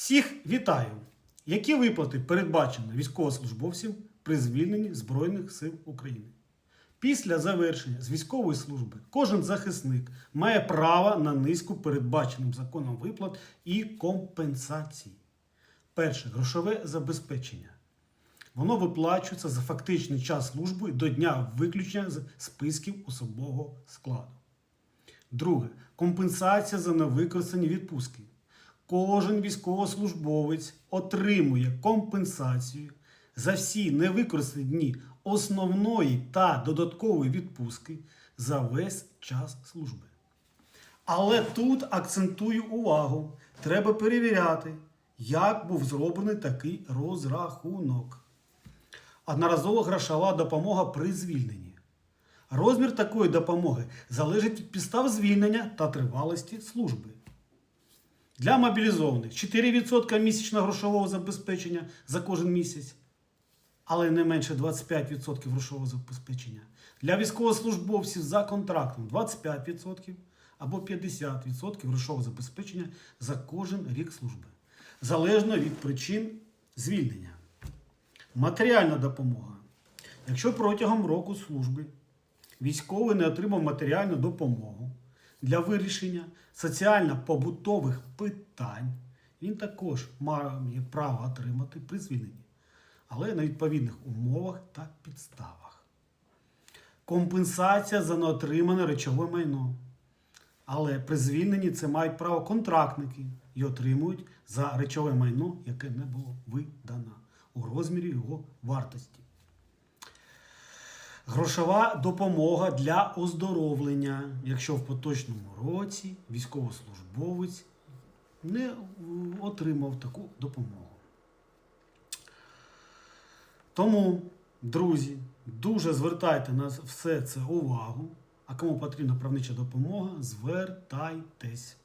Всіх вітаю! Які виплати передбачено військовослужбовців при звільненні Збройних сил України? Після завершення з військової служби кожен захисник має право на низку передбаченим законом виплат і компенсацій. Перше грошове забезпечення. Воно виплачується за фактичний час служби до дня виключення з списків особового складу. Друге компенсація за невикористані відпустки. Кожен військовослужбовець отримує компенсацію за всі невикористані дні основної та додаткової відпустки за весь час служби. Але тут акцентую увагу, треба перевіряти, як був зроблений такий розрахунок. Одноразова грошова допомога при звільненні. Розмір такої допомоги залежить від підстав звільнення та тривалості служби. Для мобілізованих 4% місячного грошового забезпечення за кожен місяць, але не менше 25% грошового забезпечення. Для військовослужбовців за контрактом 25% або 50% грошового забезпечення за кожен рік служби, залежно від причин звільнення. Матеріальна допомога. Якщо протягом року служби військовий не отримав матеріальну допомогу для вирішення соціально-побутових питань, він також має право отримати при звільненні, але на відповідних умовах та підставах. Компенсація за неотримане речове майно. Але при звільненні це мають право контрактники і отримують за речове майно, яке не було видано у розмірі його вартості. Грошова допомога для оздоровлення, якщо в поточному році військовослужбовець не е, отримав таку допомогу. Тому, друзі, дуже звертайте на все це увагу. А кому потрібна правнича допомога, звертайтесь.